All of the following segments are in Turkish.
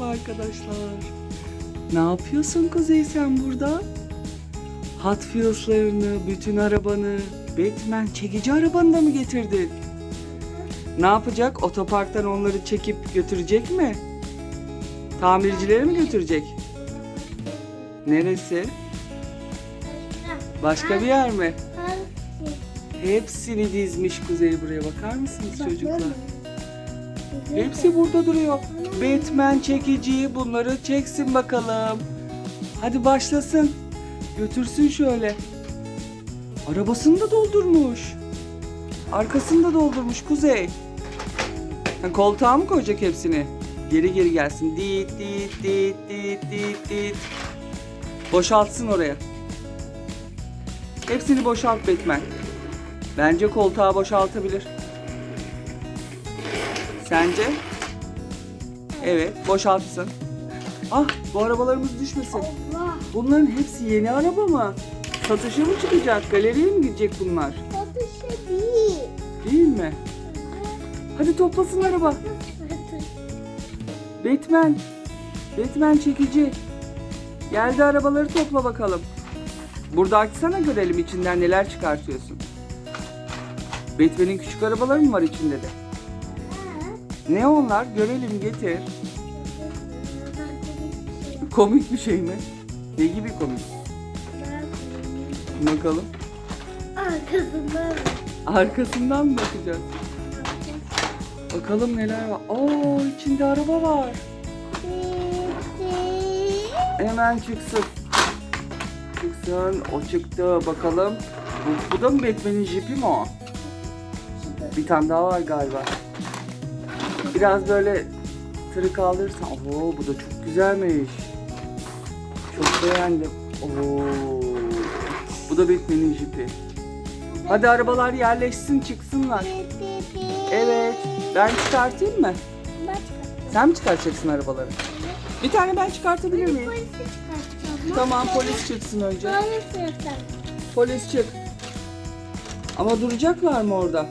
Merhaba arkadaşlar. Ne yapıyorsun Kuzey sen burada? Hot Wheels'larını, bütün arabanı, Batman çekici arabanı da mı getirdin? Ne yapacak? Otoparktan onları çekip götürecek mi? Tamircilere mi götürecek? Neresi? Başka bir yer mi? Hepsini dizmiş Kuzey buraya bakar mısınız çocuklar? Hepsi burada duruyor. Batman çekici bunları çeksin bakalım. Hadi başlasın. Götürsün şöyle. Arabasını da doldurmuş. Arkasını da doldurmuş Kuzey. Ha, koltuğa mı koyacak hepsini? Geri geri gelsin. Dit dit dit dit dit dit. Boşaltsın oraya. Hepsini boşalt Batman. Bence koltuğa boşaltabilir. Sence? Evet, boşaltsın. Ah, bu arabalarımız düşmesin. Allah. Bunların hepsi yeni araba mı? Satışa mı çıkacak? Galeriye mi gidecek bunlar? Satışa değil. Değil mi? Hadi toplasın araba. Batman. Batman çekici. Geldi arabaları topla bakalım. Burada açsana görelim içinden neler çıkartıyorsun. Batman'in küçük arabaları mı var içinde de? Ne onlar? Görelim getir. Komik bir şey mi? Ne gibi komik? Bakalım. Arkasından. Arkasından mı bakacağız? Bakalım neler var. Oo içinde araba var. Hemen çıksın. Çıksın. O çıktı. Bakalım. Bu, bu da mı Batman'in jipi mi o? Bir tane daha var galiba. Biraz böyle tırı kaldırırsan. Oo bu da çok güzelmiş. Çok beğendim. Oo. Bu da Batman'in jipi. Hadi arabalar yerleşsin çıksınlar. Evet. Ben çıkartayım mı? Sen mi çıkartacaksın arabaları? Bir tane ben çıkartabilir miyim? Tamam polis çıksın önce. Polis çık. Ama duracaklar mı orada?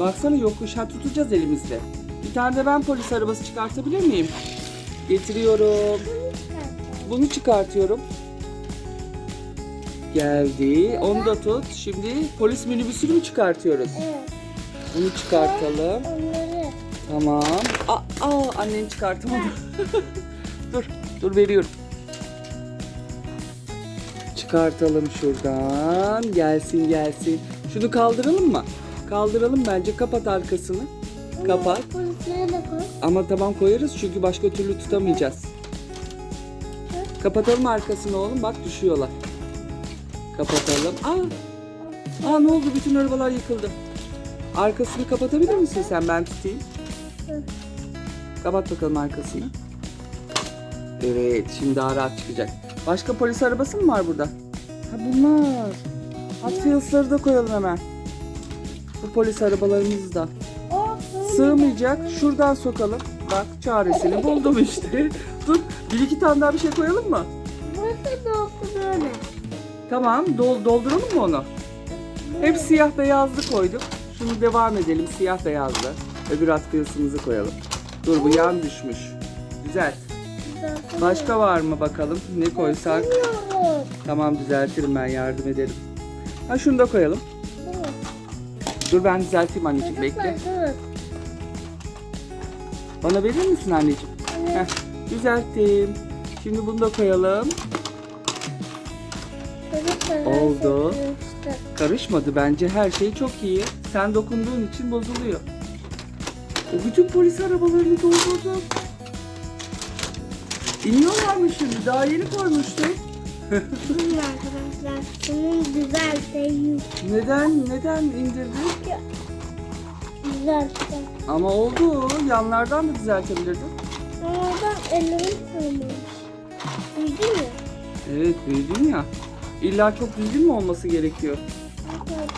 Baksana yokuş ha tutacağız elimizle. Bir tane de ben polis arabası çıkartabilir miyim? Getiriyorum. Bunu çıkartıyorum. Geldi. Onu da tut. Şimdi polis minibüsünü mü çıkartıyoruz? Evet. Bunu çıkartalım. Onları. Tamam. Aa, aa annen çıkartamadı. dur, dur veriyorum. Çıkartalım şuradan. Gelsin gelsin. Şunu kaldıralım mı? Kaldıralım bence. Kapat arkasını. Kapat. Polisleri de koy. Ama tamam koyarız çünkü başka türlü tutamayacağız. Kapatalım arkasını oğlum. Bak düşüyorlar. Kapatalım. Aa, aa ne oldu? Bütün arabalar yıkıldı. Arkasını kapatabilir misin sen? Ben tutayım. Kapat bakalım arkasını. Evet, şimdi daha rahat çıkacak. Başka polis arabası mı var burada? Ha bunlar. Hot Wheels'ları da koyalım hemen. Bu polis arabalarımız da. Sığmayacak. Şuradan sokalım. Bak çaresini buldum işte. Dur, bir iki tane daha bir şey koyalım mı? Burası da olsun öyle. Tamam, dol dolduralım mı onu? Hep siyah beyazlı koyduk. Şunu devam edelim siyah beyazlı. Öbür Hot Wheels'ımızı koyalım. Dur bu yan düşmüş. Güzel. Zaten Başka var mı bakalım? Ne koysak? Tamam düzeltirim ben yardım ederim. Ha şunu da koyalım. Dur. Ben düzelteyim anneciğim bekle. Bana verir misin anneciğim? Evet. Heh, düzelttim. Şimdi bunu da koyalım. Oldu. Karışmadı bence her şey çok iyi. Sen dokunduğun için bozuluyor. O bütün polis arabalarını doldurdum. İniyorlar mı şimdi? Daha yeni koymuştum. Arkadaşlar. Şunu düzelteyim. Neden? Neden indirdin? Düzelteceğim. Ama oldu. Yanlardan da düzeltebilirdin. Oradan ellerim sığmamış. Duydun mu? Evet büyüdün ya. İlla çok düzgün mü olması gerekiyor? Evet.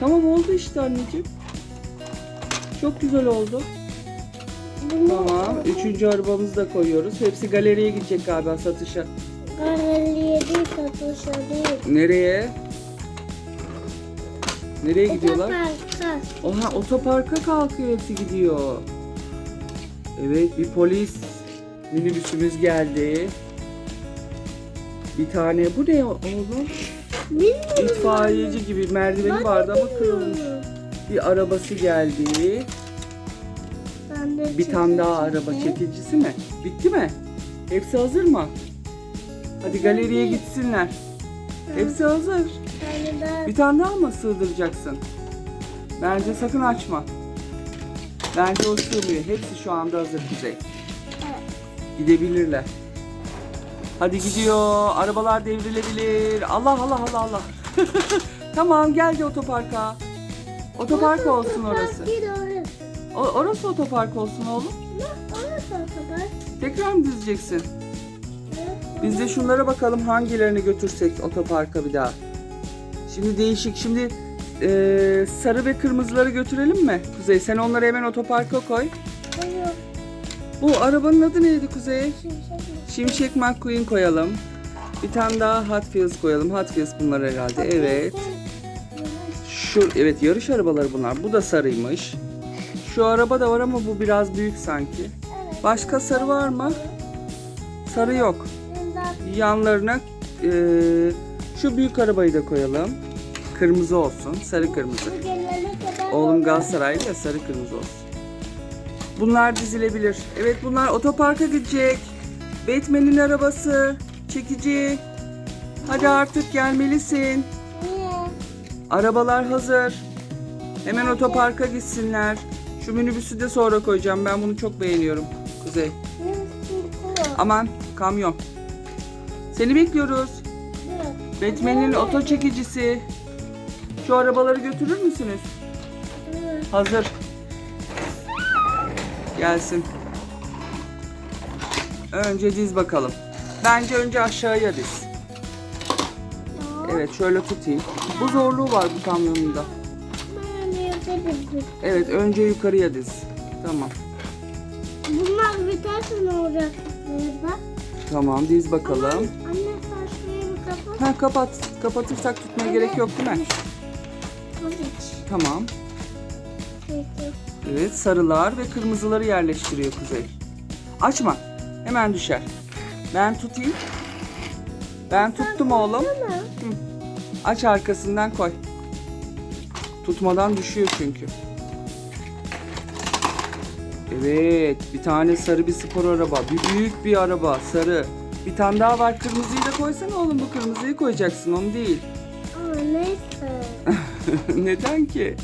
Tamam oldu işte anneciğim. Çok güzel oldu. Tamam. Üçüncü arabamızı da koyuyoruz. Hepsi galeriye gidecek galiba satışa. Satışa değil. Nereye? Nereye gidiyorlar? Otoparka. Oha otoparka kalkıyor hepsi gidiyor. Evet bir polis Minibüsümüz geldi. Bir tane bu ne oğlum? Bilmiyorum. İtfaiyeci gibi merdiveni Ben vardı ama kırılmış. Bir arabası geldi. Ben de Bir tane daha araba çekicisi mi? Bitti mi? Hepsi hazır mı? Hadi galeriye gitsinler. Hepsi hazır. Bir tane daha. Mı sığdıracaksın? Bence sakın açma. Bence o sığmıyor. Hepsi şu anda hazır Kuzey. Gidebilirler. Hadi gidiyor. Arabalar devrilebilir. Allah Allah Allah Allah. tamam geldi otoparka. Otopark olsun orası. O, orası otopark olsun oğlum. Ne? Orası otopark. Tekrar mı dizeceksin? Biz de şunlara bakalım hangilerini götürsek otoparka bir daha. Şimdi değişik. Şimdi eee, sarı ve kırmızıları götürelim mi? Kuzey sen onları hemen otoparka koy. Buyur. Bu arabanın adı neydi Kuzey? Şimşek McQueen koyalım. Bir tane daha Hot Wheels koyalım. Hot Wheels bunlar herhalde. Evet. Şu evet yarış arabaları bunlar. Bu da sarıymış. Şu araba da var ama bu biraz büyük sanki. Evet. Başka sarı var mı? Sarı yok. Yanlarına eee, şu büyük arabayı da koyalım. Kırmızı olsun. Sarı kırmızı. Oğlum Galatasaraylı ya sarı kırmızı olsun. Bunlar dizilebilir. Evet bunlar otoparka gidecek. Batman'in arabası. Çekici. Hadi artık gelmelisin. Arabalar hazır. Hemen otoparka gitsinler. Şu minibüsü de sonra koyacağım. Ben bunu çok beğeniyorum. Kuzey. Aman kamyon. Seni bekliyoruz. Evet. Batman'in oto çekicisi. Şu arabaları götürür müsünüz? Hazır. Gelsin. Önce diz bakalım. Bence önce aşağıya diz. Evet şöyle tutayım. Bu zorluğu var bu kamyonunda. Evet önce yukarıya diz. Tamam. Bunlar biterse ne olacak burada? Tamam diz bakalım. Anne sen şurayı bir kapat. Ha kapat. Kapatırsak tutmaya gerek yok değil mi? Ki. Tamam. Peki. Evet sarılar ve kırmızıları yerleştiriyor Kuzey. Açma. Hemen düşer. Ben tutayım. Ben tuttum oğlum. Tamam. Aç arkasından koy. Tutmadan düşüyor çünkü. Evet, bir tane sarı bir spor araba, bir büyük bir araba, sarı. Bir tane daha var, kırmızıyı da koysana oğlum, bu kırmızıyı koyacaksın, onu değil. Ama neyse. Neden ki?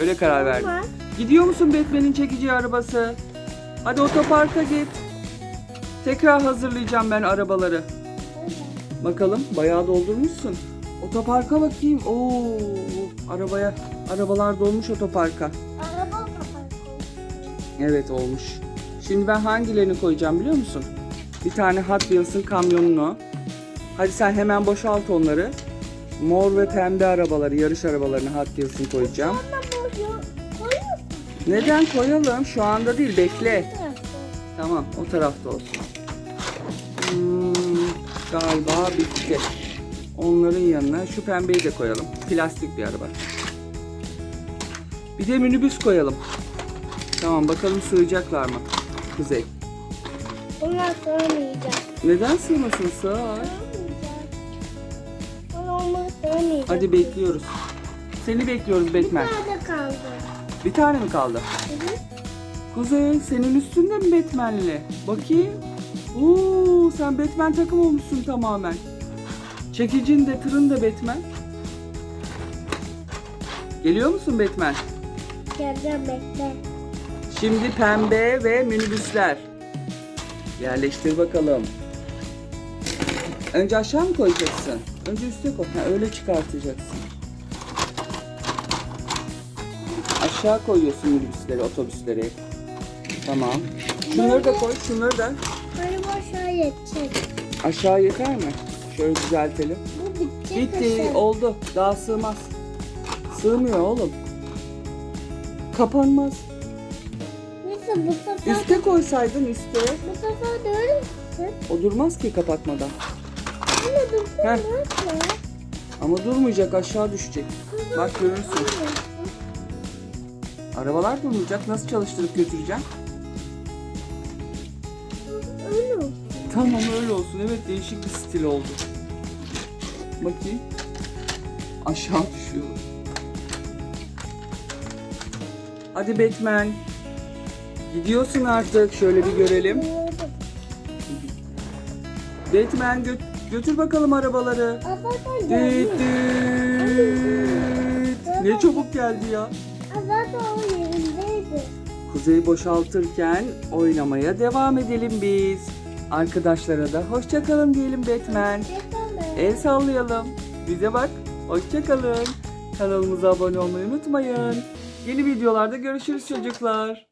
Öyle karar verdim. Ama Gidiyor musun Batman'in çekici arabası? Hadi otoparka git. Tekrar hazırlayacağım ben arabaları. Bakalım bayağı doldurmuşsun. Otoparka bakayım. Oo, arabaya arabalar dolmuş otoparka. Evet olmuş. Şimdi ben hangilerini koyacağım biliyor musun? Bir tane Hot Wheels'ın kamyonunu. Hadi sen hemen boşalt onları. Mor ve pembe arabaları, yarış arabalarını Hot Wheels'ın koyacağım. Neden koyalım? Şu anda değil, bekle. Tamam, o tarafta olsun. Hmm, galiba bitti. Onların yanına şu pembeyi de koyalım. Plastik bir araba. Bir de minibüs koyalım. Tamam, bakalım sığacaklar mı? Kuzey. Bunlar sığmayacak. Neden sığmasın? Sığar. Olmaz sığmayacak. Hadi bekliyoruz. Seni bekliyoruz Bir Batman. tane kaldı. Bir tane mi kaldı? Hı hı. Kuzey, senin üstünde mi Batman'li? Bakayım. Oo, sen Batman takım olmuşsun tamamen. Çekicin de tırın da Batman. Geliyor musun Batman? Geleceğim bekle. Şimdi pembe ve minibüsler. Yerleştir bakalım. Önce aşağı mı koyacaksın? Önce üste koy. Ha, öyle çıkartacaksın. Aşağı koyuyorsun minibüsleri, otobüsleri. Tamam. Şunları da koy, şunları da. Benim aşağı yetecek. Aşağı yeter mi? Şöyle düzeltelim. Bu bitecek Bitti, aşağı. oldu. Daha sığmaz. Sığmıyor oğlum. Kapanmaz. Neyse bu sefer, Üste koysaydın üste. bu sefer öyle misin? O durmaz ki kapatmadan. Anne dursun Heh. Ama durmayacak aşağı düşecek. Bak görürsün. Arabalar durmayacak. Nasıl çalıştırıp götüreceğim? Öyle Tamam öyle olsun. Evet değişik bir stil oldu. Bakayım. Aşağı düşüyor. Hadi Batman. Gidiyorsun artık. Şöyle bir görelim. Batman gö- götür bakalım arabaları. Düt düt. Ne çabuk geldi ya. Kuzeyi boşaltırken oynamaya devam edelim biz. Arkadaşlara da hoşça kalın diyelim Batman. El sallayalım. Bize bak. Hoşça kalın. Kanalımıza abone olmayı unutmayın. Yeni videolarda görüşürüz çocuklar.